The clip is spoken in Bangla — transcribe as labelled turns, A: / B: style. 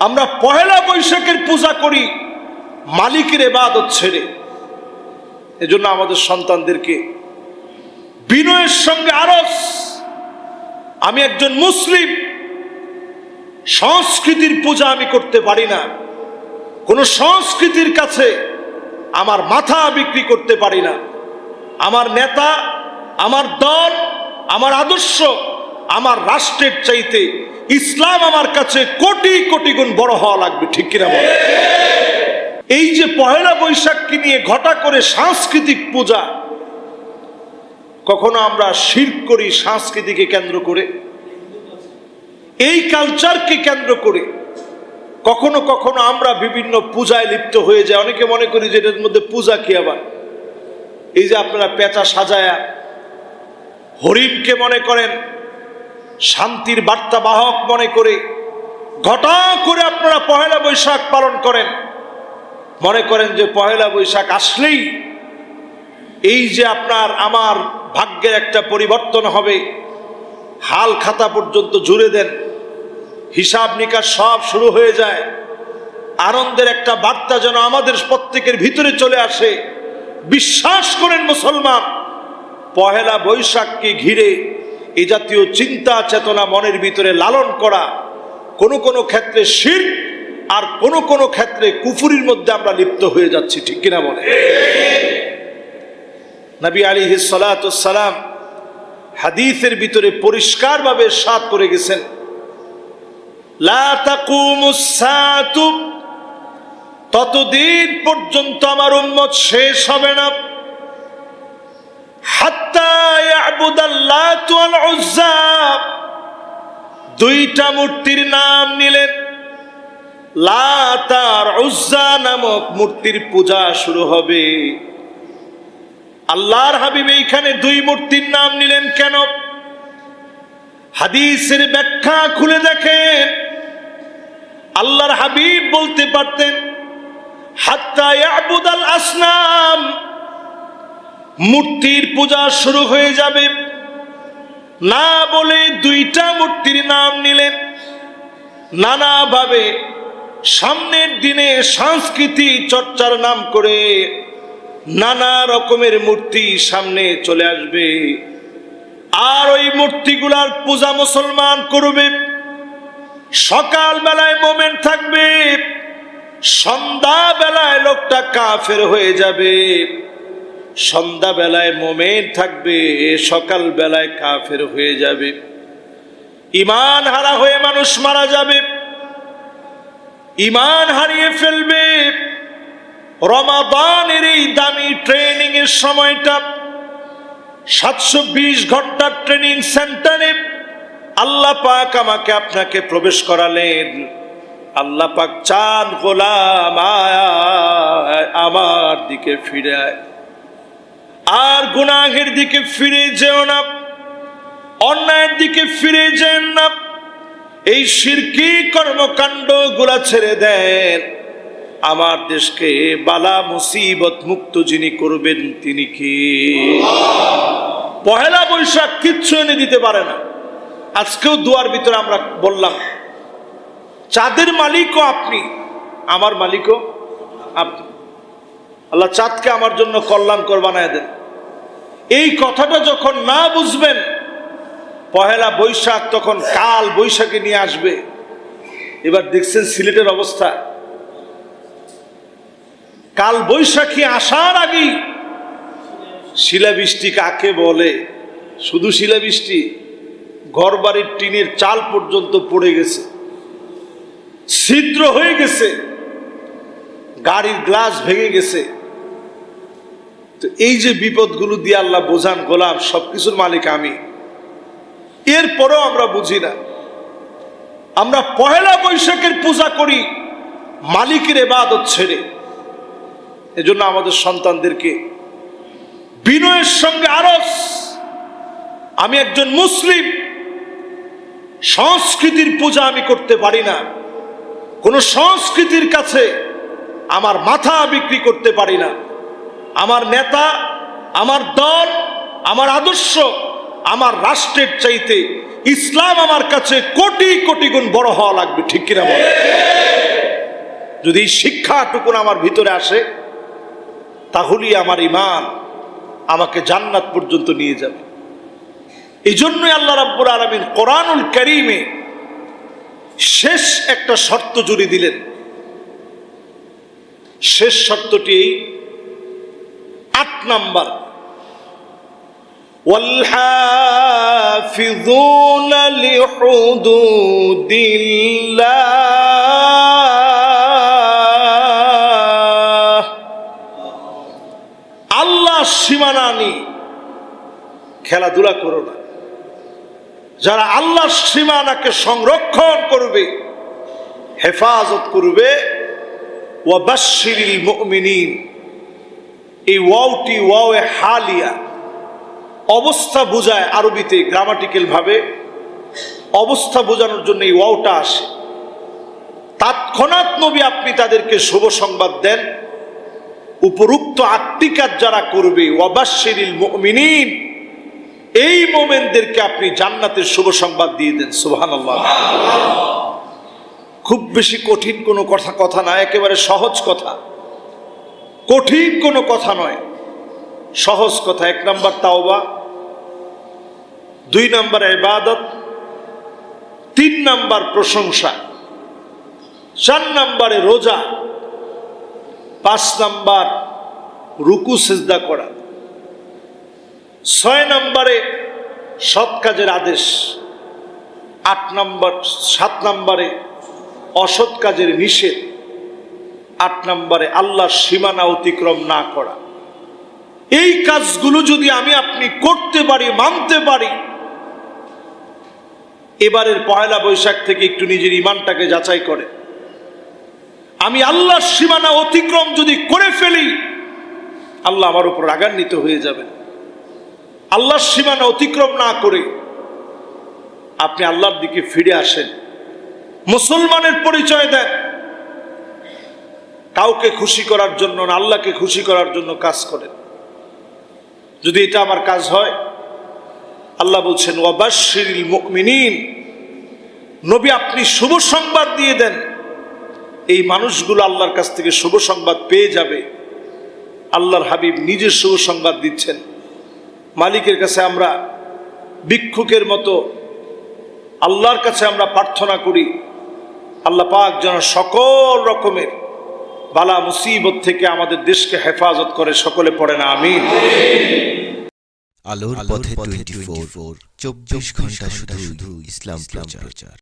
A: আমরা পহেলা বৈশাখের পূজা করি, মালিকের এবাদত ছেড়ে। এজন্য আমাদের সন্তানদেরকে বিনয়ের সঙ্গে আরস। আমি একজন মুসলিম, সংস্কৃতির পূজা আমি করতে পারি না। কোনো সংস্কৃতির কাছে আমার মাথা বিক্রি করতে পারি না। আমার নেতা, আমার দল, আমার আদর্শ, আমার রাষ্ট্রের চাইতে ইসলাম আমার কাছে কোটি কোটি গুণ বড় হওয়া লাগবে, ঠিক কিনা বল? এই যে পহেলা বৈশাখকে নিয়ে ঘটা করে সাংস্কৃতিক পূজা, কখনো আমরা শির করি সংস্কৃতিকে কেন্দ্র করে? এই কালচারকে কেন্দ্র করে কখনো কখনো আমরা বিভিন্ন পূজায় লিপ্ত হয়ে যায় অনেকে মনে করি যে এটার মধ্যে পূজা কি আবার? এই যে আপনারা পেঁচা সাজায়া হরিণকে মনে করেন শান্তির বার্তা বাহক মনে করে, ঘটা করে আপনারা পহেলা বৈশাখ পালন করেন। মনে করেন যে পহেলা বৈশাখ আসলেই এই যে আপনার আমার ভাগ্যের একটা পরিবর্তন হবে, হাল খাতা পর্যন্ত জুড়ে দেন, হিসাব নিকাশ সব শুরু হয়ে যায়, আনন্দের একটা বার্তা যেন আমাদের প্রত্যেকের ভিতরে চলে আসে। বিশ্বাস করেন মুসলমান, পহেলা বৈশাখকে ঘিরে এই জাতীয় চিন্তা, চেতনা মনের ভিতরে লালন করা, কোনো কোনো ক্ষেত্রে শির আর কোনো কোনো ক্ষেত্রে কুফুরির মধ্যে আমরা লিপ্ত হয়ে যাচ্ছি, ঠিক কিনা বলে? নবী আলী সালাম হাদিসের ভিতরে পরিষ্কারভাবে সাত করে গেছেন। ততদিন পর্যন্ত আমার উম্মত শেষ হবে না হাত্তা ইয়াবুদাল্লাতু ওয়াল উজ্জা দুইটা মূর্তির নাম নিলেন। লাত আর উজ্জা নামক মূর্তির পূজা শুরু হবে। আল্লাহর হাবিব এইখানে দুই মূর্তির নাম নিলেন কেন? হাদিসের ব্যাখ্যা খুলে দেখেন। আল্লাহর হাবিব বলতে পারতেন, হাত্তা আসনাম মূর্তির পূজা শুরু হয়ে যাবে। না বলে দুইটা মূর্তির নাম নিলেন। নানাভাবে সামনের দিনে সংস্কৃতি চর্চার নাম করে নানা রকমের মূর্তি সামনে চলে আসবে। আর ওই মূর্তিগুলার পূজা মুসলমান করবে। সকাল বেলায় মোমেন্ট থাকবে। সন্ধ্যা বেলায় লোকটা কাফের হয়ে যাবে। সন্ধ্যা বেলায় মোমেন থাকবে সকাল বেলায় কাফের হয়ে যাবে। ইমান হারা হয়ে মানুষ মারা যাবে। ইমান হারিয়ে ফেলবে। রমাদানের এই দামি ট্রেনিং এর সময়টা, সাতশো বিশ ঘণ্টার ট্রেনিং সেন্টারে আল্লাহ পাক আমাকে আপনাকে প্রবেশ করালেন। আল্লাহ পাক চান গোলাম আমার দিকে ফিরে আয়। আর গুনাহের দিকে ফিরে যেও না, অন্যায়ের দিকে ফিরে যেন না। এই শিরকি কর্মকাণ্ডগুলা ছেড়ে দেন। আমার দেশকে বালা মুসিবত মুক্ত যিনি করবেন, তিনি কি? পহেলা বৈশাখ কিচ্ছু এনে দিতে পারে না। আজকেও দুয়ার ভিতরে আমরা বললাম, চাঁদের মালিকও আপনি, আমার মালিকও আপনি। আল্লাহ চাঁদকে আমার জন্য কল্যাণকর বানায় দেন। এই কথাটা যখন না বুঝবেন, পহেলা বৈশাখ তখন কাল বৈশাখে নিয়ে আসবে। এবার দেখছেন সিলেটের অবস্থা। কাল বৈশাখী আসার আগেই শিলাবৃষ্টি কাকে বলে? শুধু শিলাবৃষ্টি ঘর বাড়ির টিনের চাল পর্যন্ত পড়ে গেছে। ছিদ্র হয়ে গেছে। গাড়ির গ্লাস ভেঙে গেছে। তো এই যে বিপদগুলো দিয়ে আল্লাহ বোঝান গোলাম সব কিছুর মালিক আমি। এরপরও আমরা বুঝি না। আমরা পহেলা বৈশাখের পূজা করি, মালিকের এবাদত ছেড়ে। এজন্য আমাদের সন্তানদেরকে বিনয়ের সঙ্গে আরস আমি একজন মুসলিম, সংস্কৃতির পূজা আমি করতে পারি না। কোন সংস্কৃতির কাছে আমার মাথা বিক্রি করতে পারি না। আমার নেতা, আমার দল, আমার আদর্শ, আমার রাষ্ট্রের চাইতে ইসলাম আমার কাছে কোটি কোটি গুণ বড় হওয়া লাগবে, ঠিক কিনা বলে? যদি শিক্ষাটুকুন আমার ভিতরে আসে, তাহলেই আমার ইমান আমাকে জান্নাত পর্যন্ত নিয়ে যাবে। এই জন্যই আল্লাহ রাব্বুর আলমিন কোরআনুল করিমে শেষ একটা শর্ত জুড়ে দিলেন। শেষ শর্তটি এই আট নাম্বার والحافظون لحدود الله আল্লাহ সীমানা নি খেলাধুলা করো না যারা আল্লাহর সীমানাকে সংরক্ষণ করবে হেফাজত করবে ওয়াবাশিরিল মুমিনিন এই ওয়াওটি ওয়াওয়ে হালিয়া। অবস্থা বোঝায় আরবিতে গ্রামাটিক্যাল ভাবে। অবস্থা বোঝানোর জন্য এই ওয়াওটা আসে। তৎক্ষণাৎ নবী আপনি তাদেরকে শুভ সংবাদ দেন। উপরুক্ত কাজ যারা করবে ওয়াবাশিরিল মুমিনিন এই মোমেনদেরকে আপনি জান্নাতের শুভ সংবাদ দিয়ে দেন সুবহানাল্লাহ। খুব বেশি কঠিন কোনো কথা কথা না একেবারে সহজ কথা। কঠিন কোনো কথা নয়। সহজ কথা, এক নম্বর তাওবা, দুই নম্বর এবাদত তিন নম্বর প্রশংসা, চার নম্বরে রোজা, পাঁচ নম্বর রুকু, সেজদা করা, ছয় নম্বরে সৎ কাজের আদেশ, আট নম্বর, সাত নম্বরে অসৎ কাজের নিষেধ আট নম্বরে, আল্লাহর সীমানা অতিক্রম না করা। এই কাজগুলো যদি আমি আপনি করতে পারি, মানতে পারি, এবারের পয়লা বৈশাখ থেকে একটু নিজের ইমানটাকে যাচাই করে। আমি আল্লাহর সীমানা অতিক্রম যদি করে ফেলি, আল্লাহ আমার উপর রাগান্বিত হয়ে যাবেন। আল্লাহর সীমানা অতিক্রম না করে আপনি আল্লাহর দিকে ফিরে আসেন। মুসলমানের পরিচয় দেন। কাউকে খুশি করার জন্য না, আল্লাহকে খুশি করার জন্য কাজ করেন। যদি এটা আমার কাজ হয়, আল্লাহ বলছেন ওয়াবাশিরিল মুমিনিন। নবী আপনি শুভ সংবাদ দিয়ে দেন। এই মানুষগুলো আল্লাহর কাছ থেকে শুভ সংবাদ পেয়ে যাবে। আল্লাহর হাবিব নিজের শুভ সংবাদ দিচ্ছেন। মালিকের কাছে আমরা ভিক্ষুকের মতো, আল্লাহর কাছে আমরা প্রার্থনা করি। আল্লাহ পাক যেন সকল রকমের বালা মুসিবত থেকে আমাদের দেশকে হেফাজত করে সকলে পড়ে না আমি
B: আলোর পথে টোয়েন্টি ফোর চব্বিশ ঘণ্টা শুধু ইসলাম প্রচার।